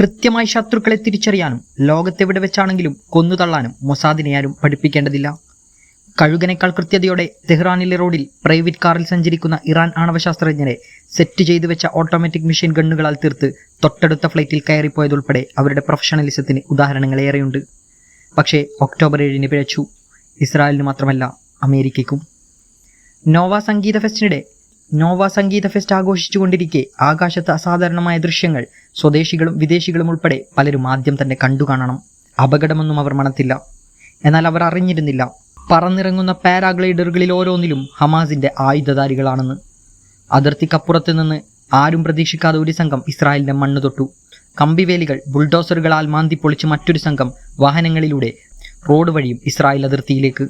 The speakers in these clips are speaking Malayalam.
കൃത്യമായി ശത്രുക്കളെ തിരിച്ചറിയാനും ലോകത്തെവിടെ വെച്ചാണെങ്കിലും കൊന്നുതള്ളാനും മൊസാദിനെ ആരും പഠിപ്പിക്കേണ്ടതില്ല. കഴുകനേക്കാൾ കൃത്യതയോടെ തെഹ്റാനിലെ റോഡിൽ പ്രൈവറ്റ് കാറിൽ സഞ്ചരിക്കുന്ന ഇറാൻ ആണവശാസ്ത്രജ്ഞരെ സെറ്റ് ചെയ്തു വെച്ച ഓട്ടോമാറ്റിക് മെഷീൻ ഗണ്ണുകളാൽ തീർത്ത് തൊട്ടടുത്ത ഫ്ലൈറ്റിൽ കയറിപ്പോയതുൾപ്പെടെ അവരുടെ പ്രൊഫഷണലിസത്തിന് ഉദാഹരണങ്ങളേറെയുണ്ട് പക്ഷേ ഒക്ടോബർ ഏഴിന് പിഴച്ചു. ഇസ്രായേലിന് മാത്രമല്ല അമേരിക്കയ്ക്കും. നോവ സംഗീത ഫെസ്റ്റിനിടെ നോവ സംഗീത ഫെസ്റ്റ് ആഘോഷിച്ചുകൊണ്ടിരിക്കെ. ആകാശത്ത് അസാധാരണമായ ദൃശ്യങ്ങൾ. സ്വദേശികളും വിദേശികളും ഉൾപ്പെടെ പലരും ആദ്യം തന്നെ കണ്ടു കാണണം അപകടമൊന്നും അവർ മണത്തില്ല. എന്നാൽ അവർ അറിഞ്ഞിരുന്നില്ല. പറന്നിറങ്ങുന്ന പാരാഗ്ലൈഡറുകളിൽ ഓരോന്നിലും ഹമാസിന്റെ ആയുധധാരികളാണെന്ന്. അതിർത്തിക്കപ്പുറത്ത് നിന്ന് ആരും പ്രതീക്ഷിക്കാതെ ഒരു സംഘം ഇസ്രായേലിന്റെ മണ്ണ് തൊട്ടു. കമ്പിവേലികൾ ബുൾഡോസറുകളാൽ മാന്തി പൊളിച്ച് മറ്റൊരു സംഘം വാഹനങ്ങളിലൂടെ റോഡ് വഴിയും ഇസ്രായേൽ അതിർത്തിയിലേക്ക്.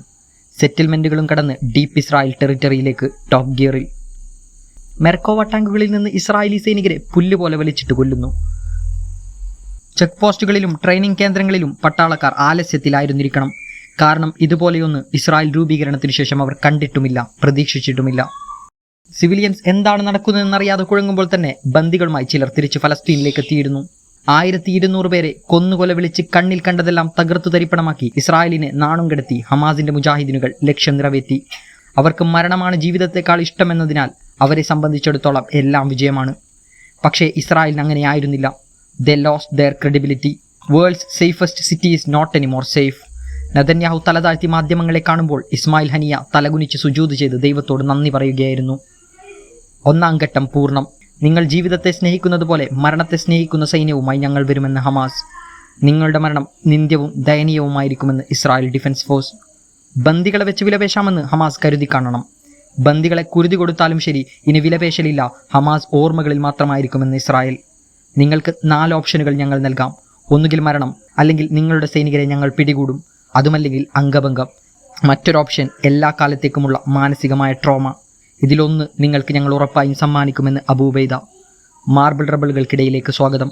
സെറ്റിൽമെന്റുകളും കടന്ന് ഡീപ്പ് ഇസ്രായേൽ ടെറിറ്ററിയിലേക്ക് ടോപ്പ് ഗിയറിൽ. മെർക്കോവ ടാങ്കുകളിൽ നിന്ന് ഇസ്രായേലി സൈനികരെ പുല്ലുപോലെ വലിച്ചിട്ട് കൊല്ലുന്നു. ചെക്ക് പോസ്റ്റുകളിലും ട്രെയിനിങ് കേന്ദ്രങ്ങളിലും പട്ടാളക്കാർ ആലസ്യത്തിലായിരുന്നിരിക്കണം. കാരണം ഇതുപോലെയൊന്ന് ഇസ്രായേൽ രൂപീകരണത്തിന് ശേഷം അവർ കണ്ടിട്ടുമില്ല പ്രതീക്ഷിച്ചിട്ടുമില്ല. സിവിലിയൻസ് എന്താണ് നടക്കുന്നതെന്നറിയാതെ കുഴങ്ങുമ്പോൾ തന്നെ ബന്ദികളുമായി ചിലർ തിരിച്ച് ഫലസ്തീനിലേക്ക് എത്തിയിരുന്നു. ആയിരത്തി ഇരുന്നൂറ് പേരെ കൊന്നുകൊല വിളിച്ച് കണ്ണിൽ കണ്ടതെല്ലാം തകർത്തു തരിപ്പണമാക്കി ഇസ്രായേലിനെ നാണം കെടുത്തി ഹമാസിന്റെ മുജാഹിദിനുകൾ ലക്ഷ്യം നിറവേറ്റി. അവർക്ക് മരണമാണ് ജീവിതത്തെക്കാൾ ഇഷ്ടമെന്നതിനാൽ അവരെ സംബന്ധിച്ചിടത്തോളം എല്ലാം വിജയമാണ്. പക്ഷേ ഇസ്രായേലിന് അങ്ങനെയായിരുന്നില്ല. The loss their credibility world's safest city is not any more safe Netanyahu തലതാഴ്ത്തി മാധ്യമങ്ങളെ കാണുമ്പോൾ ഇസ്മായിൽ ഹനിയ തലകുനിച്ച് സുജൂത് ചെയ്ത് ദൈവത്തോട് നന്ദി പറയുകയായിരുന്നു. ഒന്നാം ഘട്ടം പൂർണം. നിങ്ങൾ ജീവിതത്തെ സ്നേഹിക്കുന്നത് പോലെ മരണത്തെ സ്നേഹിക്കുന്ന സൈന്യവുമായി ഞങ്ങൾ വരുമെന്ന് ഹമാസ്. നിങ്ങളുടെ മരണം നിന്ദ്യവും ദയനീയവുമായിരിക്കുമെന്ന് ഇസ്രായേൽ ഡിഫൻസ് ഫോഴ്സ്. ബന്ദികളെ വെച്ച് വിലപേശാമെന്ന് ഹമാസ് കരുതി കാണണം. ബന്ദികളെ കുരുതി കൊടുത്താലും ശരി ഇനി വിലപേശലില്ല. ഹമാസ് ഓർമ്മകളിൽ മാത്രമായിരിക്കുമെന്ന് ഇസ്രായേൽ. നിങ്ങൾക്ക് നാല് ഓപ്ഷനുകൾ ഞങ്ങൾ നൽകാം. ഒന്നുകിൽ മരണം അല്ലെങ്കിൽ നിങ്ങളുടെ സൈനികരെ ഞങ്ങൾ പിടികൂടും. അതുമല്ലെങ്കിൽ അംഗഭംഗം. മറ്റൊരു ഓപ്ഷൻ എല്ലാ കാലത്തേക്കുമുള്ള മാനസികമായ ട്രോമ. ഇതിലൊന്ന് നിങ്ങൾക്ക് ഞങ്ങൾ ഉറപ്പായും സമ്മാനിക്കുമെന്ന് അബൂബൈദ മാർബിൾ റബിളുകൾക്കിടയിലേക്ക് സ്വാഗതം.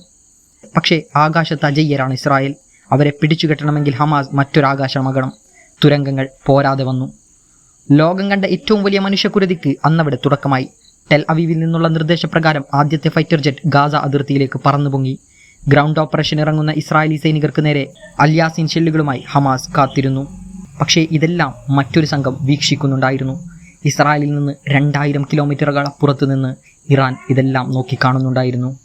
പക്ഷേ ആകാശത്ത് അജയ്യരാണ് ഇസ്രായേൽ. അവരെ പിടിച്ചുകെട്ടണമെങ്കിൽ ഹമാസ് മറ്റൊരാകാശമാകണം തുരങ്കങ്ങൾ പോരാതെ വന്നു. ലോകം കണ്ട ഏറ്റവും വലിയ മനുഷ്യക്കുരുതിക്ക് അന്നവിടെ തുടക്കമായി. ടെൽ അവീവിൽ നിന്നുള്ള നിർദ്ദേശപ്രകാരം ആദ്യത്തെ ഫൈറ്റർ ജെറ്റ് ഗാസ അതിർത്തിയിലേക്ക് പറന്നുപൊങ്ങി. ഗ്രൗണ്ട് ഓപ്പറേഷൻ ഇറങ്ങുന്ന ഇസ്രായേലി സൈനികർക്ക് നേരെ അല്യാസിൻ ഷെല്ലുകളുമായി ഹമാസ് കാത്തിരുന്നു. പക്ഷേ ഇതെല്ലാം മറ്റൊരു സംഘം വീക്ഷിക്കുന്നുണ്ടായിരുന്നു. ഇസ്രായേലിൽ നിന്ന് രണ്ടായിരം കിലോമീറ്ററുകൾ അപ്പുറത്ത് നിന്ന് ഇറാൻ ഇതെല്ലാം നോക്കിക്കാണുന്നുണ്ടായിരുന്നു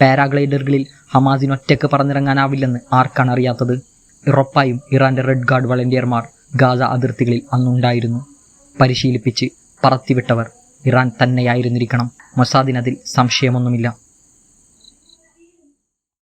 പാരാഗ്ലൈഡറുകളിൽ ഹമാസിന് ഒറ്റയ്ക്ക് പറന്നിറങ്ങാനാവില്ലെന്ന് ആർക്കാണ് അറിയാത്തത്? ഉറപ്പായും ഇറാന്റെ റെഡ് ഗാർഡ് വളണ്ടിയർമാർ ഗാസ അതിർത്തികളിൽ അന്നുണ്ടായിരുന്നു. പരിശീലിപ്പിച്ച് പറത്തിവിട്ടവർ ഇറാൻ തന്നെയായിരുന്നിരിക്കണം. മൊസാദിനതിൽ സംശയമൊന്നുമില്ല.